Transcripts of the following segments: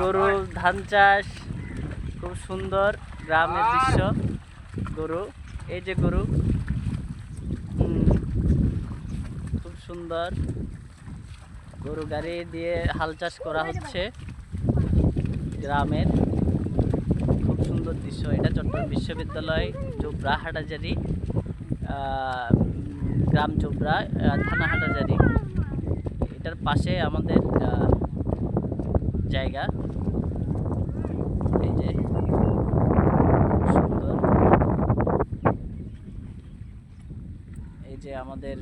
গরু ধান চাষ খুব সুন্দর গ্রামের দৃশ্য গরু এই যে গরু। খুব সুন্দর। গরু গাড়ি দিয়ে হাল চাষ করা হচ্ছে গ্রামের। খুব সুন্দর দৃশ্য এটা চট্টগ্রাম বিশ্ববিদ্যালয় চোপড়া হাটাজারি গ্রাম চোপড়া আহ, থানা হাটাজারি। এটার পাশে আমাদের জায়গা। এই যে। সুন্দর এই যে আমাদের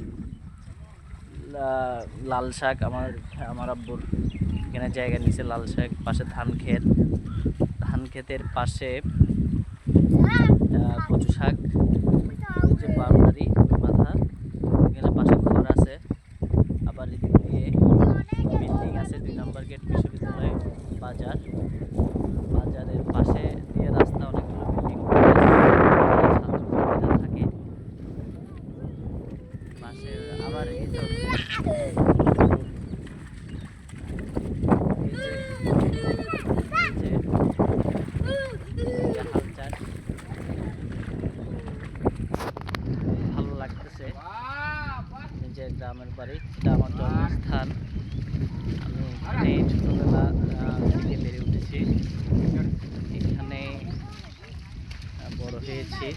লাল শাক, আমার আমার আব্বুর এখানে জায়গা নিচে লাল শাক, পাশে ধান ক্ষেত। ধান ক্ষেতের পাশে কচু শাক ওই যে বাউন্ডারি বাঁধা এখানে পাশে ঘর আছে। আবার এদিক দিয়ে বিল্ডিং আছে, দুই নম্বর গেট বাজার বাজারের পাশে দিয়ে রাস্তা অনেকগুলো বিল্ডিং ছাত্রছাত্রীরা থাকে পাশে আবার এই তো এই যে এই যে এই যে হাল চাষ ভালো লাগতেছে। নিজের গ্রামের বাড়ি এটা আমার জন্মস্থান। আমি ประเภทชีส